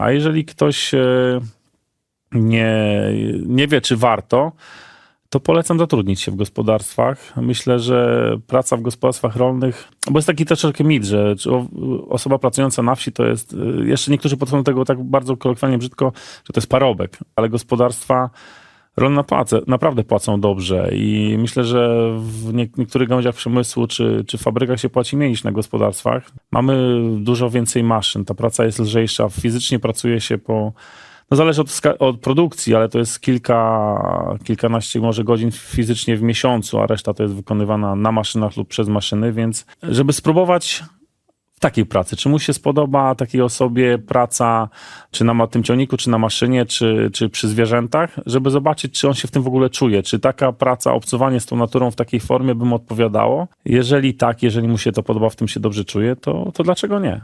A jeżeli ktoś e, nie, nie wie, czy warto, to polecam zatrudnić się w gospodarstwach. Myślę, że praca w gospodarstwach rolnych, bo jest taki troszeczkę mit, że osoba pracująca na wsi to jest, y, jeszcze niektórzy podchodzą do tego tak bardzo kolokwialnie brzydko, że to jest parobek, ale gospodarstwa rolne płacę, naprawdę płacą dobrze i myślę, że w nie, niektórych gałęziach przemysłu czy, czy fabrykach się płaci mniej niż na gospodarstwach. Mamy dużo więcej maszyn, ta praca jest lżejsza, fizycznie pracuje się po no zależy od, od produkcji, ale to jest kilka, kilkanaście może godzin fizycznie w miesiącu, a reszta to jest wykonywana na maszynach lub przez maszyny, więc żeby spróbować takiej pracy, czy mu się spodoba takiej osobie praca, czy na tym ciągniku, czy na maszynie, czy, czy przy zwierzętach, żeby zobaczyć, czy on się w tym w ogóle czuje, czy taka praca, obcowanie z tą naturą w takiej formie by mu odpowiadało. Jeżeli tak, jeżeli mu się to podoba, w tym się dobrze czuje, to, to dlaczego nie?